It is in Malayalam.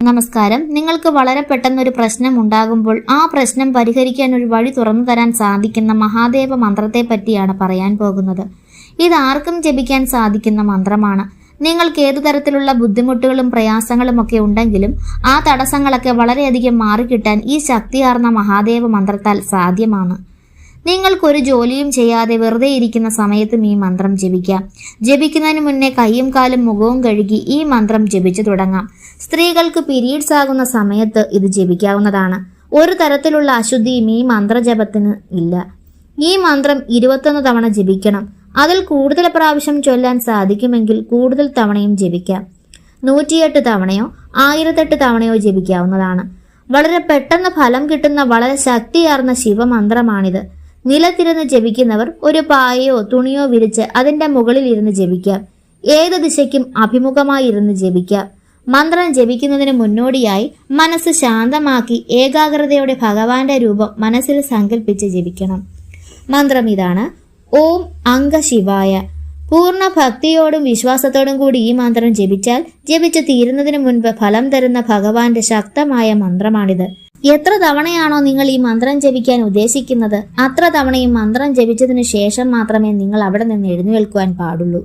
നമസ്കാരം. നിങ്ങൾക്ക് വളരെ പെട്ടെന്ന് ഒരു പ്രശ്നം ഉണ്ടാകുമ്പോൾ ആ പ്രശ്നം പരിഹരിക്കാൻ ഒരു വഴി തുറന്നു തരാൻ സാധിക്കുന്ന മഹാദേവ മന്ത്രത്തെ പറ്റിയാണ് പറയാൻ പോകുന്നത്. ഇത് ആർക്കും ജപിക്കാൻ സാധിക്കുന്ന മന്ത്രമാണ്. നിങ്ങൾക്ക് ഏതു തരത്തിലുള്ള ബുദ്ധിമുട്ടുകളും പ്രയാസങ്ങളും ഒക്കെ ഉണ്ടെങ്കിലും ആ തടസ്സങ്ങളൊക്കെ വളരെയധികം മാറിക്കിട്ടാൻ ഈ ശക്തിയാർന്ന മഹാദേവ മന്ത്രത്താൽ സാധ്യമാണ്. നിങ്ങൾക്കൊരു ജോലിയും ചെയ്യാതെ വെറുതെ ഇരിക്കുന്ന സമയത്തും ഈ മന്ത്രം ജപിക്കാം. ജപിക്കുന്നതിന് മുന്നേ കൈയും കാലും മുഖവും കഴുകി ഈ മന്ത്രം ജപിച്ചു തുടങ്ങാം. സ്ത്രീകൾക്ക് പീരീഡ്സ് ആകുന്ന സമയത്ത് ഇത് ജപിക്കാവുന്നതാണ്. ഒരു തരത്തിലുള്ള അശുദ്ധിയും ഈ മന്ത്രജപത്തിന് ഇല്ല. ഈ മന്ത്രം ഇരുപത്തൊന്ന് തവണ ജപിക്കണം. അതിൽ കൂടുതൽ പ്രാവശ്യം ചൊല്ലാൻ സാധിക്കുമെങ്കിൽ കൂടുതൽ തവണയും ജപിക്കാം. നൂറ്റിയെട്ട് തവണയോ ആയിരത്തെട്ട് തവണയോ ജപിക്കാവുന്നതാണ്. വളരെ പെട്ടെന്ന് ഫലം കിട്ടുന്ന വളരെ ശക്തിയാർന്ന ശിവമന്ത്രമാണിത്. നിലത്തിരുന്ന് ജപിക്കുന്നവർ ഒരു പായയോ തുണിയോ വിരിച്ച് അതിന്റെ മുകളിൽ ഇരുന്ന് ജപിക്കാം ഏത് ദിശയ്ക്കും അഭിമുഖമായി ഇരുന്ന് ജപിക്കാം മന്ത്രം ജപിക്കുന്നതിന് മുന്നോടിയായി മനസ്സ് ശാന്തമാക്കി ഏകാഗ്രതയോടെ ഭഗവാന്റെ രൂപം മനസ്സിൽ സങ്കല്പിച്ച് ജപിക്കണം. മന്ത്രം ഇതാണ്. ഓം അംഗശിവായ പൂർണ ഭക്തിയോടും വിശ്വാസത്തോടും കൂടി ഈ മന്ത്രം ജപിച്ചാൽ ജപിച്ച് തീരുന്നതിന് മുൻപ് ഫലം തരുന്ന ഭഗവാന്റെ ശക്തമായ മന്ത്രമാണിത്. എത്ര തവണയാണോ നിങ്ങൾ ഈ മന്ത്രം ജപിക്കാൻ ഉദ്ദേശിക്കുന്നത്? അത്ര തവണയും മന്ത്രം ജപിച്ചതിനു ശേഷം മാത്രമേ നിങ്ങൾ അവിടെ നിന്ന് എഴുന്നേൽക്കുവാൻ പാടുള്ളൂ.